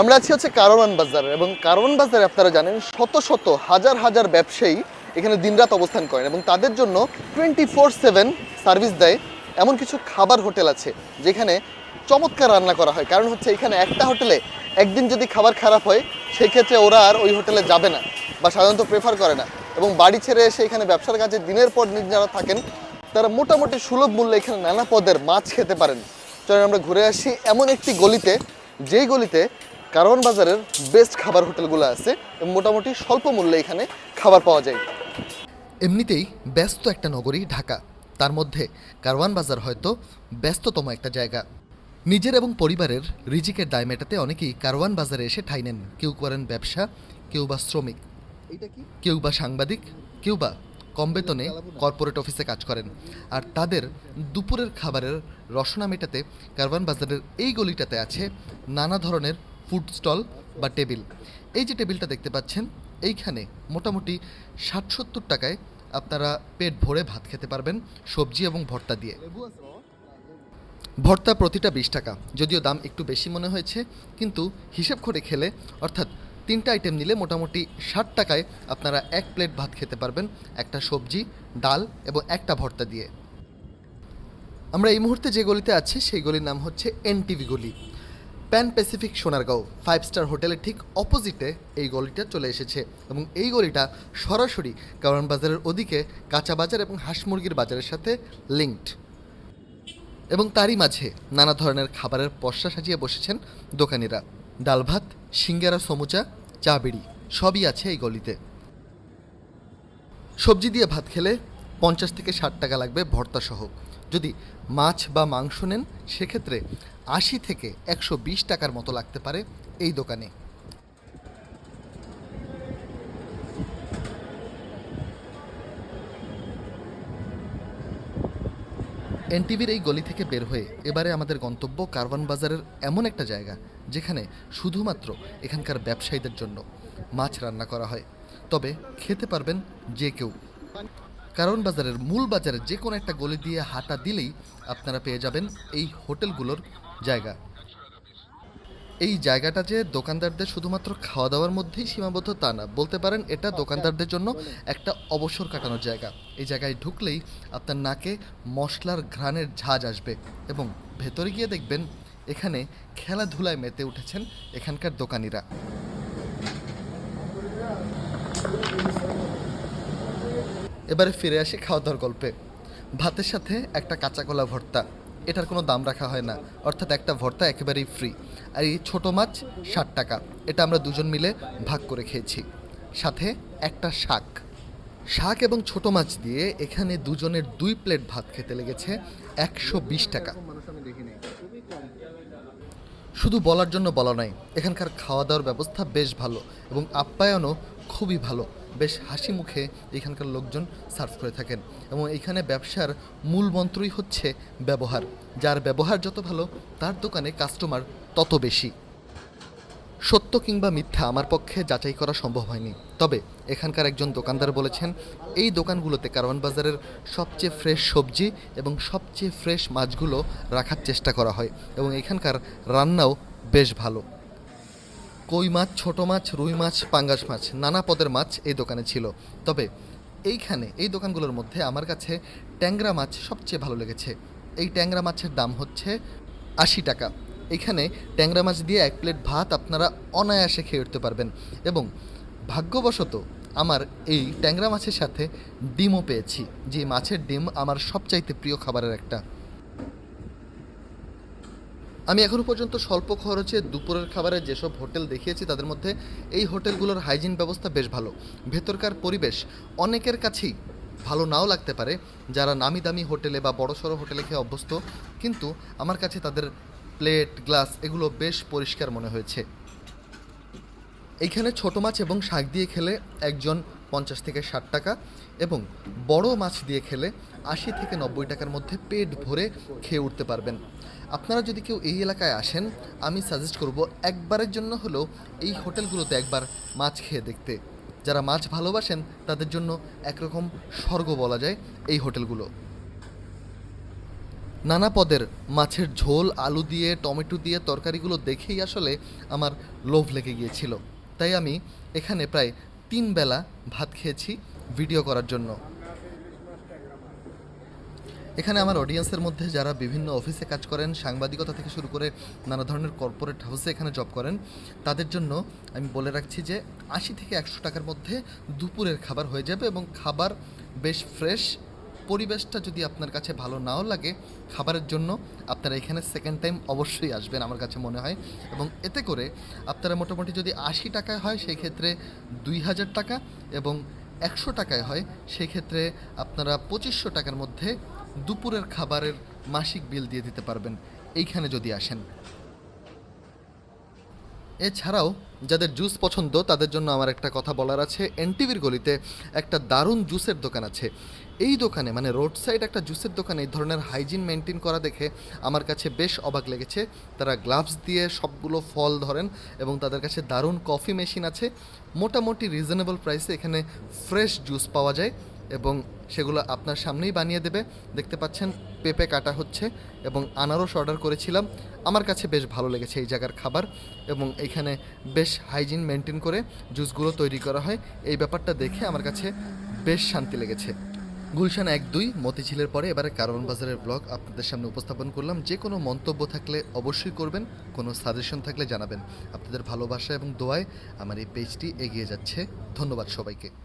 আমরা আছি হচ্ছে কারওয়ান বাজার এবং কারওয়ান বাজারে আপনারা জানেন, শত শত, হাজার হাজার ব্যবসায়ী এখানে দিনরাত অবস্থান করেন এবং তাদের জন্য টোয়েন্টি ফোর সেভেন সার্ভিস দেয়। এমন কিছু খাবার হোটেল আছে যেখানে চমৎকার রান্না করা হয়। কারণ হচ্ছে এখানে একটা হোটেলে একদিন যদি খাবার খারাপ হয়, সেক্ষেত্রে ওরা আর ওই হোটেলে যাবে না বা সাধারণত প্রেফার করে না এবং বাড়ি ছেড়ে এসে এখানে ব্যবসার কাজে দিনের পর দিন যারা থাকেন, তারা মোটামুটি সুলভ মূল্যে এখানে নানা পদের মাছ খেতে পারেন। চলেন আমরা ঘুরে আসি এমন একটি গলিতে, যেই গলিতে কারওয়ান বাজারের বেস্ট খাবার হোটেলগুলো আছে মোটামুটি স্বল্প মূল্যে এখানে খাবার পাওয়া যায়। এমনিতেই ব্যস্ত একটা নগরী ঢাকা। তার মধ্যে কারওয়ান বাজার হয়তো ব্যস্ততম একটা জায়গা। নিজের এবং পরিবারের রিজিকের দায় মেটাতে অনেকেই কারওয়ান বাজারে এসে ঠাঁই নেন। কেউ করেন ব্যবসা কেউ বা শ্রমিক। কেউ বা সাংবাদিক কেউ বা কম বেতনে কর্পোরেট অফিসে কাজ করেন। আর তাদের দুপুরের খাবারের রসনা মেটাতে কারওয়ান বাজারের এই গলিটাতে আছে নানা ধরনের ফুড স্টল বা টেবিল। এই যে টেবিলটা দেখতে পাচ্ছেন, এইখানে মোটামুটি ষাট সত্তর টাকায় আপনারা পেট ভরে ভাত খেতে পারবেন সবজি এবং ভর্তা দিয়ে। ভর্তা প্রতিটা বিশ টাকা, যদিও দাম একটু বেশি মনে হয়েছে, কিন্তু হিসেব করে খেলে, অর্থাৎ তিনটা আইটেম নিলে মোটামুটি ষাট টাকায় আপনারা এক প্লেট ভাত খেতে পারবেন, একটা সবজি, ডাল এবং একটা ভর্তা দিয়ে। আমরা এই মুহূর্তে যে গলিতে আছি, সেই গলির নাম হচ্ছে এনটিভি গলি। Pan Pacific Sonargaon five star হোটেলের ঠিক অপোজিটে এই গলিটা চলে এসেছে এবং এই গলিটা সরাসরি কারণ বাজারের ওদিকে কাঁচা বাজার এবং হাঁস মুরগির বাজারের সাথে লিঙ্কড এবং তারই মাঝে নানা ধরনের খাবারের পশা সাজিয়ে বসেছেন দোকানিরা। ডাল ভাত, সিঙ্গারা, সমুচা, চা বিড়ি সবই আছে এই গলিতে। সবজি দিয়ে ভাত খেলে পঞ্চাশ থেকে ষাট টাকা লাগবে ভর্তা সহ যদি মাছ বা মাংস নেন, সেক্ষেত্রে আশি থেকে একশো বিশ টাকার মতো লাগতে পারে এই দোকানে। এনটিভির এই গলি থেকে বের হয়ে এবারে আমাদের গন্তব্য কারওয়ান বাজারের এমন একটা জায়গা, যেখানে শুধুমাত্র এখানকার ব্যবসায়ীদের জন্য মাছ রান্না করা হয়। তবে খেতে পারবেন যে কেউ। কারণ বাজারের মূল বাজারের যে কোনো একটা গলি দিয়ে হাঁটা দিলেই আপনারা পেয়ে যাবেন এই হোটেলগুলোর জায়গা। এই জায়গাটা যে দোকানদারদের শুধুমাত্র খাওয়া দাওয়ার মধ্যেই সীমাবদ্ধ তা না, বলতে পারেন এটা দোকানদারদের জন্য একটা অবসর কাটানোর জায়গা। এই জায়গায় ঢুকলেই আপনার নাকে মশলার ঘ্রাণের ঝাঁজ আসবে এবং ভেতরে গিয়ে দেখবেন এখানে খেলাধুলায় মেতে উঠেছেন এখানকার দোকানিরা। এবারে ফিরে আসি খাওয়া দাওয়ার গল্পে। ভাতের সাথে একটা কাঁচা কলা ভর্তা। এটার কোনো দাম রাখা হয় না। অর্থাৎ একটা ভর্তা একেবারেই ফ্রি আর এই ছোটো মাছ ষাট টাকা। এটা আমরা দুজন মিলে ভাগ করে খেয়েছি। সাথে একটা শাক। শাক এবং ছোট মাছ দিয়ে এখানে দুজনের দুই প্লেট ভাত খেতে লেগেছে একশো বিশ টাকা। শুধু বলার জন্য বলা নয়, এখানকার খাওয়া দাওয়ার ব্যবস্থা বেশ ভালো এবং আপ্যায়নও খুবই ভালো। বেশ হাসি মুখে এখানকার লোকজন সার্ভ করে থাকেন এবং এখানে ব্যবসার মূল মন্ত্রই হচ্ছে ব্যবহার। যার ব্যবহার যত ভালো, তার দোকানে কাস্টমার তত বেশি। সত্য কিংবা মিথ্যা আমার পক্ষে যাচাই করা সম্ভব হয়নি। তবে এখানকার একজন দোকানদার বলেছেন, এই দোকানগুলোতে কারওয়ান বাজারের সবচেয়ে ফ্রেশ সবজি এবং সবচেয়ে ফ্রেশ মাছগুলো রাখার চেষ্টা করা হয় এবং এখানকার রান্নাও বেশ ভালো। কই মাছ, ছোট মাছ, রুই মাছ, পাঙ্গাস মাছ, নানা পদের মাছ এই দোকানে ছিল। তবে এইখানে, এই দোকানগুলোর মধ্যে আমার কাছে ট্যাংরা মাছ সবচেয়ে ভালো লেগেছে। এই ট্যাংরা মাছের দাম হচ্ছে আশি টাকা। এখানে ট্যাংরা মাছ দিয়ে এক প্লেট ভাত আপনারা অনায়াসে খেয়ে উঠতে পারবেন। এবং ভাগ্যবশত আমার এই ট্যাংরা মাছের সাথে ডিমও পেয়েছি, যে মাছের ডিম আমার সবচাইতে প্রিয় খাবারের একটা। আমি এখনও পর্যন্ত স্বল্প খরচে দুপুরের খাবারের যেসব হোটেল দেখিয়েছি, তাদের মধ্যে এই হোটেলগুলোর হাইজিন ব্যবস্থা বেশ ভালো। ভেতরকার পরিবেশ অনেকের কাছেই ভালো নাও লাগতে পারে, যারা নামি দামি হোটেলে বা বড়সড় হোটেলে খেয়ে অভ্যস্ত। কিন্তু আমার কাছে তাদের প্লেট, গ্লাস এগুলো বেশ পরিষ্কার মনে হয়েছে। এইখানে ছোট মাছ এবং শাক দিয়ে খেলে একজন পঞ্চাশ থেকে ষাট টাকা এবং বড় মাছ দিয়ে খেলে আশি থেকে নব্বই টাকার মধ্যে পেট ভরে খেয়ে উঠতে পারবেন। আপনারা যদি কেউ এই এলাকায় আসেন, আমি সাজেস্ট করব একবারের জন্য হলেও এই হোটেলগুলোতে একবার মাছ খেয়ে দেখতে। যারা মাছ ভালোবাসেন, তাদের জন্য একরকম স্বর্গ বলা যায় এই হোটেলগুলো। নানা পদের মাছের ঝোল, আলু দিয়ে, টমেটো দিয়ে তরকারিগুলো দেখেই আসলে আমার লোভ লেগে গিয়েছিল। তাই আমি এখানে প্রায় তিন বেলা ভাত খেয়েছি ভিডিও করার জন্য। এখানে আমার অডিয়েন্সের মধ্যে যারা বিভিন্ন অফিসে কাজ করেন, সাংবাদিকতা থেকে শুরু করে নানা ধরনের কর্পোরেট হাউসে এখানে জব করেন, তাদের জন্য আমি বলে রাখছি যে আশি থেকে একশো টাকার মধ্যে দুপুরের খাবার হয়ে যাবে এবং খাবার বেশ ফ্রেশ পরিবেশটা যদি আপনার কাছে ভালো নাও লাগে খাবারের জন্য, আপনারা এখানে সেকেন্ড টাইম অবশ্যই আসবেন আমার কাছে মনে হয়। এবং এতে করে আপনারা মোটামুটি যদি আশি টাকায় হয়, সেই ক্ষেত্রে দুই হাজার টাকা এবং একশো টাকায় হয়, সেই ক্ষেত্রে আপনারা পঁচিশশো টাকার মধ্যে দুপুরের খাবারের মাসিক বিল দিয়ে দিতে পারবেন। এইখানে যদি আসেন। এছাড়াও যাদের জুস পছন্দ, তাদের জন্য আমার একটা কথা বলার আছে। এনটিভির গলিতে একটা দারুণ জুসের দোকান আছে। এই দোকানে মানে রোড সাইড একটা জুসের দোকানে এই ধরনের হাইজিন মেনটেন করা দেখে আমার কাছে বেশ অবাক লেগেছে। তারা গ্লাভস দিয়ে সবগুলো ফল ধরেন এবং তাদের কাছে দারুণ কফি মেশিন আছে। মোটামুটি রিজনেবল প্রাইসে এখানে ফ্রেশ জুস পাওয়া যায় এবং সেগুলো আপনার সামনেই বানিয়ে দেবে। দেখতে পাচ্ছেন, পেঁপে কাটা হচ্ছে এবং আনারস অর্ডার করেছিলাম। আমার কাছে বেশ ভালো লেগেছে এই জায়গার খাবার এবং এখানে বেশ হাইজিন মেনটেন করে জুসগুলো তৈরি করা হয়। এই ব্যাপারটা দেখে আমার কাছে বেশ শান্তি লেগেছে। গুলশান এক দুই, মতিঝিলের পরে এবারে কারওয়ান বাজারের ব্লগ আপনাদের সামনে উপস্থাপন করলাম। যে কোনো মন্তব্য থাকলে অবশ্যই করবেন, কোনো সাজেশন থাকলে জানাবেন। আপনাদের ভালোবাসা এবং দোয়ায় আমার এই পেজটি এগিয়ে যাচ্ছে। ধন্যবাদ সবাইকে।